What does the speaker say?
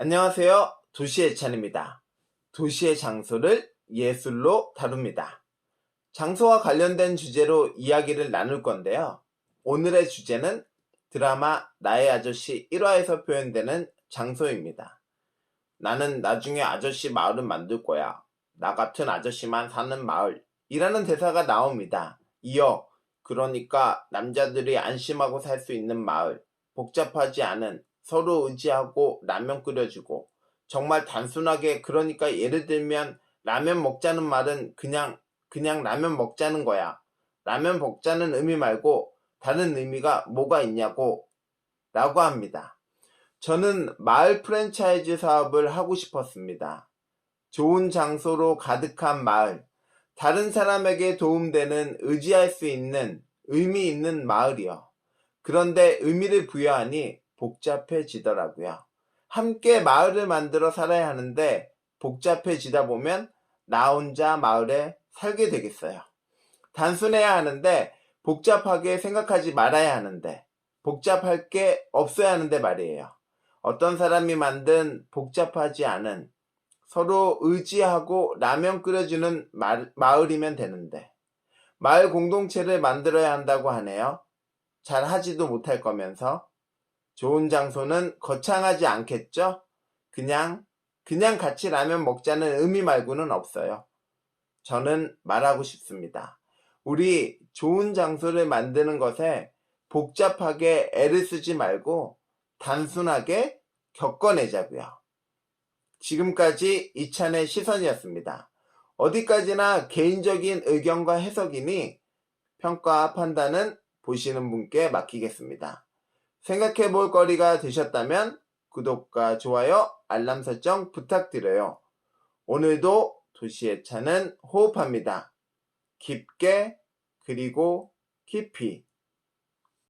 안녕하세요. 도시의 찬입니다. 도시의 장소를 예술로 다룹니다. 장소와 관련된 주제로 이야기를 나눌 건데요. 오늘의 주제는 드라마 나의 아저씨 1화에서 표현되는 장소입니다. 나는 나중에 아저씨 마을을 만들 거야. 나 같은 아저씨만 사는 마을. 이라는 대사가 나옵니다. 이어, 그러니까 남자들이 안심하고 살 수 있는 마을. 복잡하지 않은 서로 의지하고 라면 끓여주고 정말 단순하게 그러니까 예를 들면 라면 먹자는 말은 그냥 그냥 라면 먹자는 거야. 라면 먹자는 의미 말고 다른 의미가 뭐가 있냐고 라고 합니다. 저는 마을 프랜차이즈 사업을 하고 싶었습니다. 좋은 장소로 가득한 마을, 다른 사람에게 도움되는 의지할 수 있는 의미 있는 마을이요. 그런데 의미를 부여하니 복잡해지더라고요. 함께 마을을 만들어 살아야 하는데 복잡해지다 보면 나 혼자 마을에 살게 되겠어요. 단순해야 하는데 복잡하게 생각하지 말아야 하는데 복잡할 게 없어야 하는데 말이에요. 어떤 사람이 만든 복잡하지 않은 서로 의지하고 라면 끓여주는 마, 마을이면 되는데 마을 공동체를 만들어야 한다고 하네요. 잘 하지도 못할 거면서 좋은 장소는 거창하지 않겠죠? 그냥 그냥 같이 라면 먹자는 의미 말고는 없어요. 저는 말하고 싶습니다. 우리 좋은 장소를 만드는 것에 복잡하게 애를 쓰지 말고 단순하게 겪어내자고요. 지금까지 이찬의 시선이었습니다. 어디까지나 개인적인 의견과 해석이니 평가 판단은 보시는 분께 맡기겠습니다. 생각해 볼 거리가 되셨다면 구독과 좋아요, 알람 설정 부탁드려요. 오늘도 도시의 차는 호흡합니다. 깊게 그리고 깊이